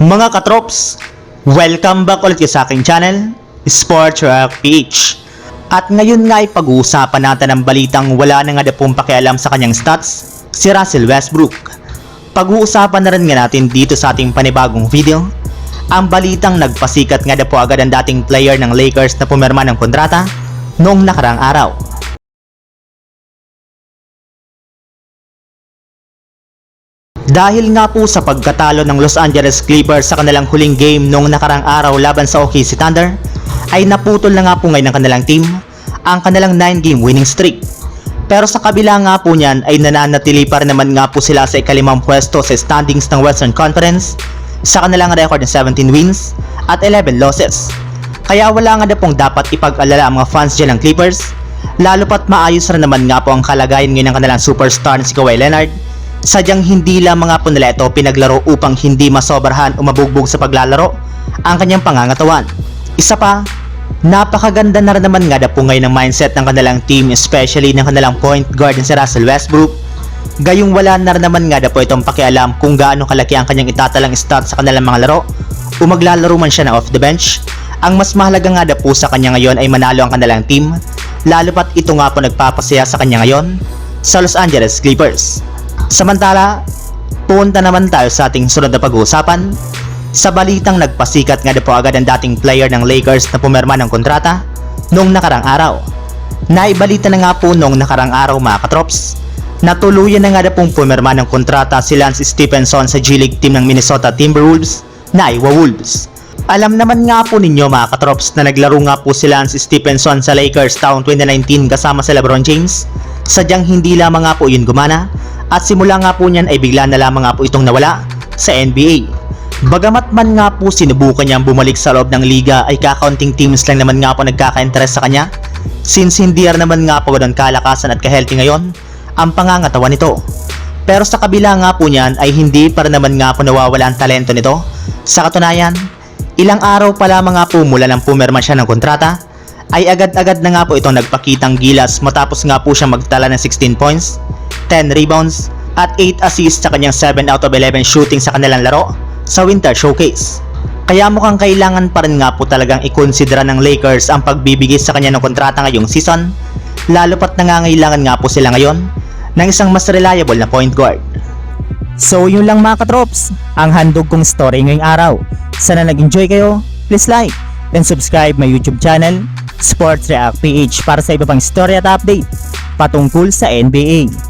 Mga katrops, welcome back ulit sa aking channel, Sports Rock PH. At ngayon nga ay pag-uusapan natin ang balitang wala na nga pong pakialam sa kanyang stats, si Russell Westbrook. Pag-uusapan na rin nga natin dito sa ating panibagong video, ang balitang nagpasikat nga na po agad ang dating player ng Lakers na pumirma ng kontrata noong nakarang araw. Dahil nga po sa pagkatalo ng Los Angeles Clippers sa kanilang huling game noong nakarang araw laban sa OKC Thunder, ay naputol na nga po ngayon ng kanilang team ang kanilang 9-game winning streak. Pero sa kabila nga po niyan ay nananatili pa rin naman nga po sila sa ikalimang pwesto sa standings ng Western Conference sa kanilang record ng 17 wins at 11 losses. Kaya wala nga na pong dapat ipag-alala ang mga fans dyan ng Clippers, lalo pat maayos rin naman nga po ang kalagayan ngayon ng kanilang superstar na si Kawhi Leonard Sadyang hindi lamang nga po ito pinaglaro upang hindi masobrahan o mabugbog sa paglalaro ang kanyang pangangatawan. Isa pa, napakaganda na rin naman nga po ngayon ng mindset ng kanilang team especially ng kanilang point guard si Russell Westbrook. Gayong wala na rin naman nga po itong pakialam kung gaano kalaki ang kanyang itatalang start sa kanilang mga laro o maglalaro man siya na off the bench. Ang mas mahalaga nga po sa kanya ngayon ay manalo ang kanilang team lalo pat ito nga po nagpapasaya sa kanya ngayon sa Los Angeles Clippers. Samantala, punta naman tayo sa ating sunod na pag-uusapan. Sa balitang nagpasikat nga na po agad ang dating player ng Lakers na pumirma ng kontrata noong nakarang araw. Naibalita na nga po noong nakarang araw mga katrops na tuluyan na nga na pong pumirma ng kontrata si Lance Stephenson sa G-League team ng Minnesota Timberwolves na Iowa Wolves. Alam naman nga po ninyo mga katrops na naglaro nga po si Lance Stephenson sa Lakers taong 2019 kasama si LeBron James. Sadyang hindi lamang nga po yun gumana at simula nga po niyan ay bigla na lamang nga po itong nawala sa NBA. Bagamat man nga po sinubukan niyang bumalik sa loob ng liga ay kakaunting teams lang naman nga po nagkaka-interest sa kanya since hindi naman nga po ganun kalakasan at ka-healthy ngayon ang pangangatawan nito. Pero sa kabila nga po niyan ay hindi pa rin naman nga po nawawala ang talento nito. Sa katunayan, ilang araw pa lamang nga po mula nang pumirma siya ng kontrata ay agad-agad na nga po itong nagpakitang gilas matapos nga po siya magtala ng 16 points, 10 rebounds, at 8 assists sa kanyang 7 out of 11 shooting sa kanilang laro sa Winter Showcase. Kaya mukhang kailangan pa rin nga po talagang ikonsidera ng Lakers ang pagbibigay sa kanya ng kontrata ngayong season, lalo pat nangangailangan nga po sila ngayon ng isang mas reliable na point guard. So yun lang mga katrops, ang handog kong story ngayong araw. Sana nag-enjoy kayo, please like and subscribe my YouTube channel, Sports React PH para sa iba pang story at update patungkol sa NBA.